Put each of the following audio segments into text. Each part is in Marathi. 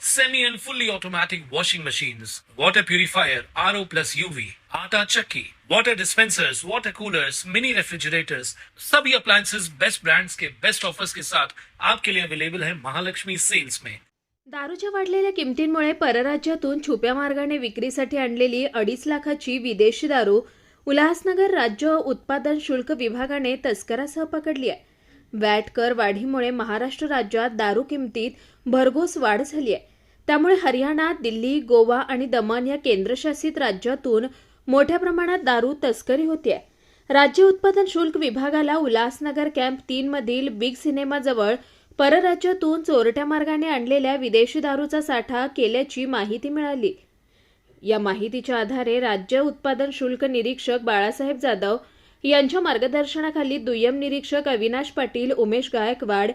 semi and fully automatic washing machines, water purifier, RO plus UV, आटा चक्की, water dispensers, water coolers, mini refrigerators, सभी appliances बेस्ट brands के बेस्ट ऑफर्स के साथ आपके लिए अवेलेबल है महालक्ष्मी सेल्स में। दारूच्या वाढलेल्या किमतींमुळे परराज्यातून छुप्या मार्गाने विक्रीसाठी आणलेली अडीच लाखाची विदेशी दारू उल्हासनगर राज्य उत्पादन शुल्क विभागाने तस्करासह पकडली आहे. वॅट कर वाढीमुळे महाराष्ट्र राज्यात दारू किमतीत भरघोस वाढ झाली आहे. त्यामुळे हरियाणा दिल्ली गोवा आणि दमण या केंद्रशासित राज्यातून मोठ्या प्रमाणात दारू तस्करी होते राज्य उत्पादन शुल्क विभागाला उल्हासनगर कॅम्प तीन मधील बिग सिनेमाजवळ परराज्यातून चोरट्या मार्गाने आणलेल्या विदेशी दारूचा साठा केल्याची माहिती मिळाली. या माहितीच्या आधारे राज्य उत्पादन शुल्क निरीक्षक बाळासाहेब जाधव यांच्या मार्गदर्शनाखाली दुय्यम निरीक्षक अविनाश पाटील उमेश गायकवाड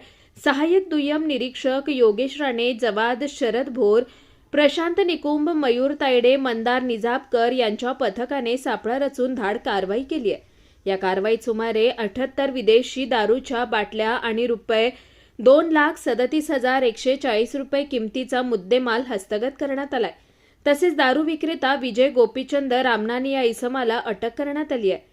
सहाय्यक दुय्यम निरीक्षक योगेश राणे जवाद शरद भोर प्रशांत निकुंभ मयूर तायडे मंदार निजाबकर यांच्या पथकाने सापळा रचून धाड कारवाई केली आहे. या कारवाईत सुमारे अठ्याहत्तर विदेशी दारूच्या बाटल्या आणि रुपये दोन लाख सदतीस हजार एकशे चाळीस रुपये किमतीचा मुद्देमाल हस्तगत करण्यात आलाय. तसेच दारू विक्रेता विजय गोपीचंद रामनानी या इसमाला अटक करण्यात आली आहे.